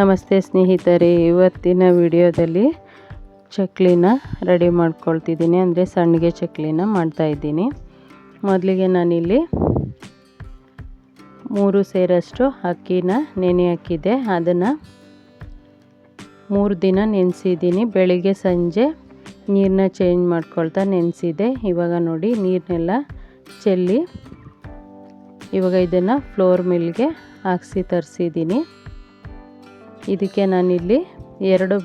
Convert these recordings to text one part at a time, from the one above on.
ನಮಸ್ತೆ ಸ್ನೇಹಿತರೆ, ಇವತ್ತಿನ ವಿಡಿಯೋದಲ್ಲಿ ಚಕ್ಲಿನ ರೆಡಿ ಮಾಡ್ಕೊಳ್ತಿದ್ದೀನಿ. ಅಂದರೆ ಸಣ್ಣಗೆ ಚಕ್ಲಿನ ಮಾಡ್ತಾಯಿದ್ದೀನಿ ಮೊದಲಿಗೆ ನಾನಿಲ್ಲಿ ಮೂರು ಸೇರಷ್ಟು ಅಕ್ಕಿನ ನೆನೆ ಹಾಕಿದ್ದೆ. ಅದನ್ನು ಮೂರು ದಿನ ನೆನೆಸಿದ್ದೀನಿ. ಬೆಳಿಗ್ಗೆ ಸಂಜೆ ನೀರನ್ನ ಚೇಂಜ್ ಮಾಡ್ಕೊಳ್ತಾ ನೆನೆಸಿದೆ ಇವಾಗ ನೋಡಿ ನೀರನ್ನೆಲ್ಲ ಚೆಲ್ಲಿ ಇವಾಗ ಇದನ್ನು ಫ್ಲೋರ್ ಮಿಲ್ಗೆ ಹಾಕ್ಸಿ ತರಿಸಿದ್ದೀನಿ. ಇದಕ್ಕೆ ನಾನಿಲ್ಲಿ ಎರಡು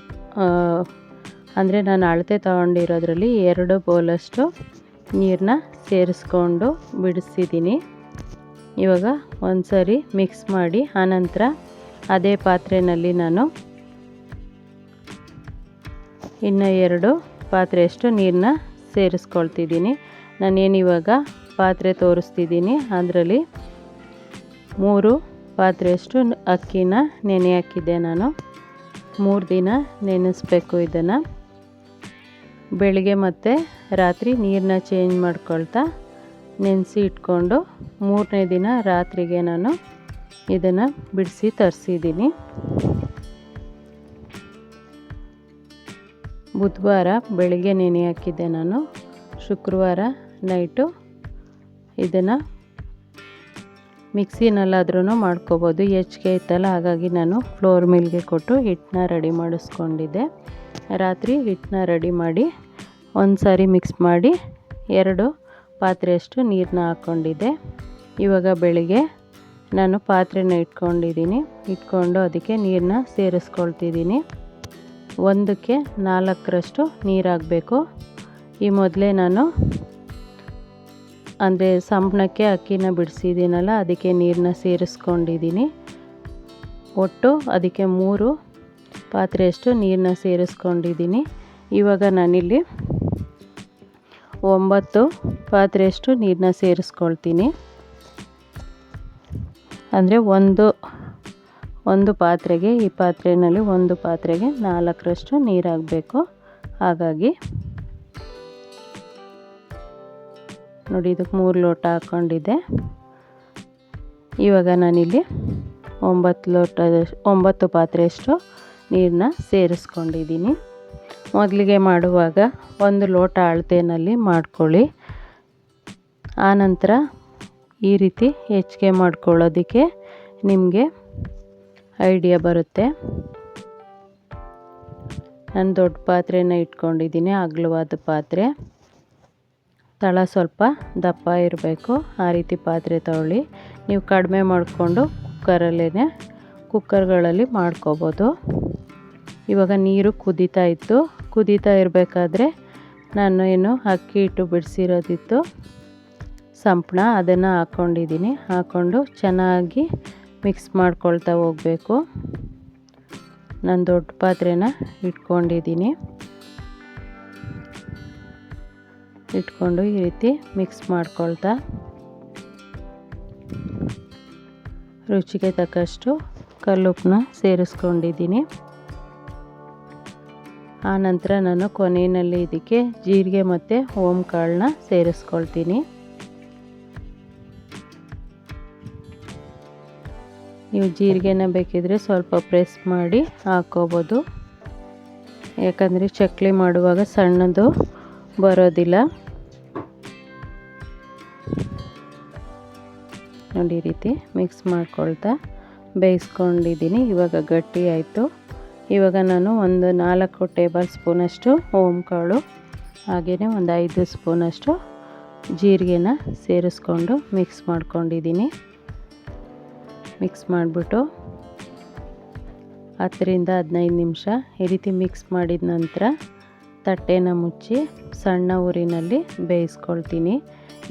ಅಂದರೆ ನಾನು ಅಳತೆ ತಗೊಂಡಿರೋದ್ರಲ್ಲಿ ಎರಡು ಬೌಲಷ್ಟು ನೀರನ್ನ ಸೇರಿಸ್ಕೊಂಡು ಬಿಡಿಸಿದ್ದೀನಿ. ಇವಾಗ ಒಂದು ಸರಿ ಮಿಕ್ಸ್ ಮಾಡಿ ಆನಂತರ ಅದೇ ಪಾತ್ರೆಯಲ್ಲಿ ನಾನು ಇನ್ನು ಎರಡು ಪಾತ್ರೆಯಷ್ಟು ನೀರನ್ನ ಸೇರಿಸ್ಕೊಳ್ತಿದ್ದೀನಿ. ನಾನೇನು ಇವಾಗ ಪಾತ್ರೆ ತೋರಿಸ್ತಿದ್ದೀನಿ, ಅದರಲ್ಲಿ ಮೂರು ಪಾತ್ರೆಯಷ್ಟು ಅಕ್ಕಿನ ನೆನೆ ಹಾಕಿದ್ದೆ ನಾನು. ಮೂರು ದಿನ ನೆನೆಸ್ಬೇಕು ಇದನ್ನು. ಬೆಳಿಗ್ಗೆ ಮತ್ತು ರಾತ್ರಿ ನೀರನ್ನ ಚೇಂಜ್ ಮಾಡ್ಕೊಳ್ತಾ ನೆನೆಸಿ ಇಟ್ಕೊಂಡು ಮೂರನೇ ದಿನ ರಾತ್ರಿಗೆ ನಾನು ಇದನ್ನು ಬಿಡಿಸಿ ತರಿಸಿದ್ದೀನಿ. ಬುಧವಾರ ಬೆಳಿಗ್ಗೆ ನೆನೆ ಹಾಕಿದ್ದೆ ನಾನು. ಶುಕ್ರವಾರ ನೈಟು ಇದನ್ನು ಮಿಕ್ಸಿನಲ್ಲಾದ್ರೂ ಮಾಡ್ಕೋಬೋದು. ಹೆಚ್ಚಿಗೆ ಇತ್ತಲ್ಲ, ಹಾಗಾಗಿ ನಾನು ಫ್ಲೋರ್ ಮಿಲ್ಗೆ ಕೊಟ್ಟು ಹಿಟ್ಟನ್ನ ರೆಡಿ ಮಾಡಿಸ್ಕೊಂಡಿದ್ದೆ. ರಾತ್ರಿ ಹಿಟ್ಟನ್ನ ರೆಡಿ ಮಾಡಿ ಒಂದು ಸಾರಿ ಮಿಕ್ಸ್ ಮಾಡಿ ಎರಡು ಪಾತ್ರೆಯಷ್ಟು ನೀರನ್ನ ಹಾಕ್ಕೊಂಡಿದ್ದೆ ಇವಾಗ ಬೆಳಿಗ್ಗೆ ನಾನು ಪಾತ್ರೆನ ಇಟ್ಕೊಂಡಿದ್ದೀನಿ. ಇಟ್ಕೊಂಡು ಅದಕ್ಕೆ ನೀರನ್ನ ಸೇರಿಸ್ಕೊಳ್ತಿದ್ದೀನಿ. ಒಂದಕ್ಕೆ ನಾಲ್ಕರಷ್ಟು ನೀರಾಗಬೇಕು. ಈ ಮೊದಲೇ ನಾನು ಅಂದರೆ ಸಂಪಣಕ್ಕೆ ಅಕ್ಕಿನ ಬಿಡಿಸಿದ್ದೀನಲ್ಲ, ಅದಕ್ಕೆ ನೀರನ್ನ ಸೇರಿಸ್ಕೊಂಡಿದ್ದೀನಿ. ಒಟ್ಟು ಅದಕ್ಕೆ ಮೂರು ಪಾತ್ರೆಯಷ್ಟು ನೀರನ್ನ ಸೇರಿಸ್ಕೊಂಡಿದ್ದೀನಿ. ಇವಾಗ ನಾನಿಲ್ಲಿ ಒಂಬತ್ತು ಪಾತ್ರೆಯಷ್ಟು ನೀರನ್ನ ಸೇರಿಸ್ಕೊಳ್ತೀನಿ. ಅಂದರೆ ಒಂದು ಒಂದು ಪಾತ್ರೆಗೆ, ಈ ಪಾತ್ರೆಯಲ್ಲಿ ಒಂದು ಪಾತ್ರೆಗೆ ನಾಲ್ಕರಷ್ಟು ನೀರಾಗಬೇಕು. ಹಾಗಾಗಿ ನೋಡಿ, ಇದಕ್ಕೆ ಮೂರು ಲೋಟ ಹಾಕ್ಕೊಂಡಿದ್ದೆ. ಇವಾಗ ನಾನಿಲ್ಲಿ ಒಂಬತ್ತು ಲೋಟ, ಒಂಬತ್ತು ಪಾತ್ರೆಯಷ್ಟು ನೀರನ್ನ ಸೇರಿಸ್ಕೊಂಡಿದ್ದೀನಿ. ಮೊದಲಿಗೆ ಮಾಡುವಾಗ ಒಂದು ಲೋಟ ಅಳತೆಯಲ್ಲಿ ಮಾಡ್ಕೊಳ್ಳಿ. ಆನಂತರ ಈ ರೀತಿ ಹೆಚ್ಚಿಗೆ ಮಾಡ್ಕೊಳ್ಳೋದಕ್ಕೆ ನಿಮಗೆ ಐಡಿಯಾ ಬರುತ್ತೆ. ನಾನು ದೊಡ್ಡ ಪಾತ್ರೆನ ಇಟ್ಕೊಂಡಿದ್ದೀನಿ, ಅಗಲವಾದ ಪಾತ್ರೆ. ತಳ ಸ್ವಲ್ಪ ದಪ್ಪ ಇರಬೇಕು. ಆ ರೀತಿ ಪಾತ್ರೆ ತೊಗೊಳ್ಳಿ ನೀವು ಕಡಿಮೆ ಮಾಡಿಕೊಂಡು ಕುಕ್ಕರಲ್ಲೇ ಕುಕ್ಕರ್ಗಳಲ್ಲಿ ಮಾಡ್ಕೋಬೋದು. ಇವಾಗ ನೀರು ಕುದೀತಾ ಇತ್ತು. ಕುದೀತಾ ಇರಬೇಕಾದ್ರೆ ನಾನು ಏನು ಅಕ್ಕಿ ಹಿಟ್ಟು ಬಿಡಿಸಿರೋದಿತ್ತು. ಸಂಪಣ ಅದನ್ನು ಹಾಕ್ಕೊಂಡಿದ್ದೀನಿ ಹಾಕ್ಕೊಂಡು ಚೆನ್ನಾಗಿ ಮಿಕ್ಸ್ ಮಾಡ್ಕೊಳ್ತಾ ಹೋಗಬೇಕು. ನಾನು ದೊಡ್ಡ ಪಾತ್ರೆನ ಇಟ್ಕೊಂಡಿದ್ದೀನಿ. ಇಟ್ಕೊಂಡು ಈ ರೀತಿ ಮಿಕ್ಸ್ ಮಾಡ್ಕೊಳ್ತಾ ರುಚಿಗೆ ತಕ್ಕಷ್ಟು ಕಲ್ಲುಪ್ಪನ್ನ ಸೇರಿಸ್ಕೊಂಡಿದ್ದೀನಿ. ಆನಂತರ ನಾನು ಕೊನೆಯಲ್ಲಿ ಇದಕ್ಕೆ ಜೀರಿಗೆ ಮತ್ತು ಓಮ್ ಕಾಳನ್ನ ಸೇರಿಸ್ಕೊಳ್ತೀನಿ. ನೀವು ಜೀರಿಗೆನ ಬೇಕಿದ್ರೆ ಸ್ವಲ್ಪ ಪ್ರೆಸ್ ಮಾಡಿ ಹಾಕೋಬೋದು. ಯಾಕಂದರೆ ಚಕ್ಲಿ ಮಾಡುವಾಗ ಸಣ್ಣದು ಬರೋದಿಲ್ಲ. ನೋಡಿ ರೀತಿ ಮಿಕ್ಸ್ ಮಾಡ್ಕೊಳ್ತಾ ಬೇಯಿಸ್ಕೊಂಡಿದ್ದೀನಿ. ಇವಾಗ ಗಟ್ಟಿ ಆಯಿತು. ಇವಾಗ ನಾನು ಒಂದು ನಾಲ್ಕು ಟೇಬಲ್ ಸ್ಪೂನಷ್ಟು ಓಮ್ ಕಾಳು ಹಾಗೆಯೇ ಒಂದು ಐದು ಸ್ಪೂನಷ್ಟು ಜೀರಿಗೆನ ಸೇರಿಸ್ಕೊಂಡು ಮಿಕ್ಸ್ ಮಾಡ್ಕೊಂಡಿದ್ದೀನಿ. ಮಿಕ್ಸ್ ಮಾಡಿಬಿಟ್ಟು ಹತ್ತರಿಂದ ಹದಿನೈದು ನಿಮಿಷ ಈ ರೀತಿ ಮಿಕ್ಸ್ ಮಾಡಿದ ನಂತರ ತಟ್ಟೆನ ಮುಚ್ಚಿ ಸಣ್ಣ ಊರಿನಲ್ಲಿ ಬೇಯಿಸ್ಕೊಳ್ತೀನಿ.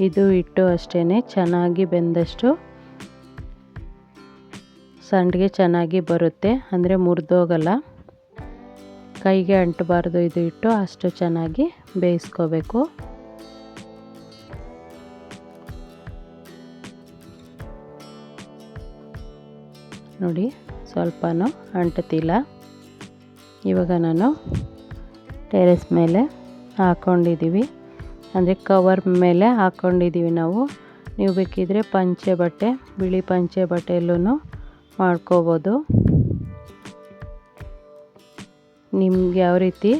ಇದು ಇಟ್ಟು ಅಷ್ಟೇ ಚೆನ್ನಾಗಿ ಬೆಂದಷ್ಟು ಸಂಡಿಗೆ ಚೆನ್ನಾಗಿ ಬರುತ್ತೆ. ಅಂದರೆ ಮುರಿದೋಗಲ್ಲ. ಕೈಗೆ ಅಂಟಬಾರ್ದು ಇದು ಇಟ್ಟು ಅಷ್ಟು ಚೆನ್ನಾಗಿ ಬೇಯಿಸ್ಕೋಬೇಕು. ನೋಡಿ, ಸ್ವಲ್ಪನೂ ಅಂಟುತ್ತಿಲ್ಲ ಇವಾಗ ನಾನು ಟೆರೆಸ್ ಮೇಲೆ ಹಾಕ್ಕೊಂಡಿದ್ದೀವಿ ಅಂದರೆ ಕವರ್ ಮೇಲೆ ಹಾಕ್ಕೊಂಡಿದ್ದೀವಿ ನಾವು. ನೀವು ಬೇಕಿದ್ರೆ ಪಂಚೆ ಬಟ್ಟೆ, ಬಿಳಿ ಪಂಚೆ ಬಟ್ಟೆಯಲ್ಲೂ ಮಾಡ್ಕೋಬೋದು. ನಿಮ್ಗೆ ಯಾವ ರೀತಿ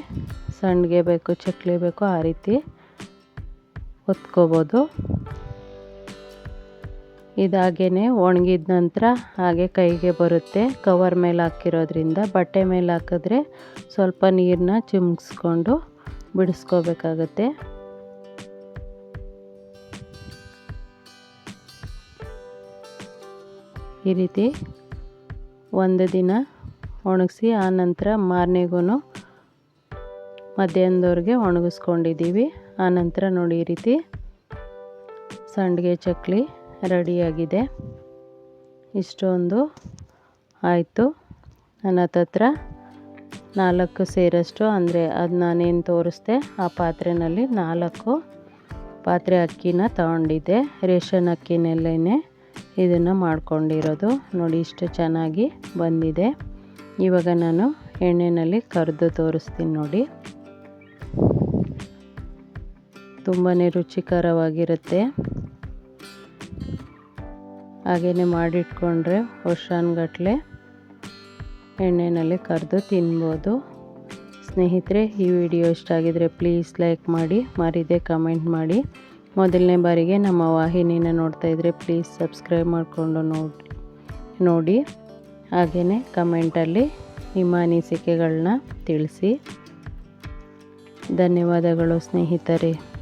ಸಣ್ಣಗೆ ಬೇಕು, ಚಕ್ಲಿ ಬೇಕು, ಆ ರೀತಿ ಹೊತ್ಕೋಬೋದು. ಇದಾಗೇ ಒಣಗಿದ ನಂತರ ಹಾಗೆ ಕೈಗೆ ಬರುತ್ತೆ. ಕವರ್ ಮೇಲೆ ಹಾಕಿರೋದ್ರಿಂದ ಬಟ್ಟೆ ಮೇಲೆ ಹಾಕಿದ್ರೆ ಸ್ವಲ್ಪ ನೀರನ್ನ ಚಿಮ್ಸ್ಕೊಂಡು ಬಿಡಿಸ್ಕೋಬೇಕಾಗತ್ತೆ. ಈ ರೀತಿ ಒಂದು ದಿನ ಒಣಗಿಸಿ, ಆ ನಂತರ ಮಾರನೆಗೂ ಮಧ್ಯಾಹ್ನದವ್ರಿಗೆ ಒಣಗಿಸ್ಕೊಂಡಿದ್ದೀವಿ. ಆ ನಂತರ ನೋಡಿ ಈ ರೀತಿ ಸಂಡಿಗೆ ಚಕ್ಲಿ ರೆಡಿಯಾಗಿದೆ. ಇಷ್ಟೊಂದು ಆಯಿತು. ನನ್ನ ಹತ್ರ ನಾಲ್ಕು ಸೇರಷ್ಟು, ಅಂದರೆ ಅದು ನಾನೇನು ತೋರಿಸ್ದೆ, ಆ ಪಾತ್ರೆಯಲ್ಲಿ ನಾಲ್ಕು ಪಾತ್ರೆ ಅಕ್ಕಿನ ತಗೊಂಡಿದ್ದೆ. ರೇಷನ್ ಅಕ್ಕಿನಲ್ಲೇ ಇದನ್ನು ಮಾಡ್ಕೊಂಡಿರೋದು. ನೋಡಿ, ಇಷ್ಟು ಚೆನ್ನಾಗಿ ಬಂದಿದೆ. ಇವಾಗ ನಾನು ಎಣ್ಣೆಯಲ್ಲಿ ಕರೆದು ತೋರಿಸ್ತೀನಿ ನೋಡಿ. ತುಂಬಾ ರುಚಿಕರವಾಗಿರುತ್ತೆ. ಹಾಗೆಯೇ ಮಾಡಿಟ್ಕೊಂಡ್ರೆ ವರ್ಷಾನ್ಗಟ್ಲೆ ಎಣ್ಣೆಯಲ್ಲಿ ಕರೆದು ತಿನ್ಬೋದು. ಸ್ನೇಹಿತರೆ, ಈ ವಿಡಿಯೋ ಇಷ್ಟ ಆಗಿದರೆ ಪ್ಲೀಸ್ ಲೈಕ್ ಮಾಡಿ, ಮರಿದೆ ಕಮೆಂಟ್ ಮಾಡಿ. ಮೊದಲನೇ ಬಾರಿಗೆ ನಮ್ಮ ವಾಹಿನಿನ ನೋಡ್ತಾ ಇದ್ದರೆ ಪ್ಲೀಸ್ ಸಬ್ಸ್ಕ್ರೈಬ್ ಮಾಡಿಕೊಂಡು ನೋಡಿ ನೋಡಿ. ಹಾಗೆಯೇ ಕಮೆಂಟಲ್ಲಿ ನಿಮ್ಮ ಅನಿಸಿಕೆಗಳನ್ನ ತಿಳಿಸಿ. ಧನ್ಯವಾದಗಳು ಸ್ನೇಹಿತರೆ.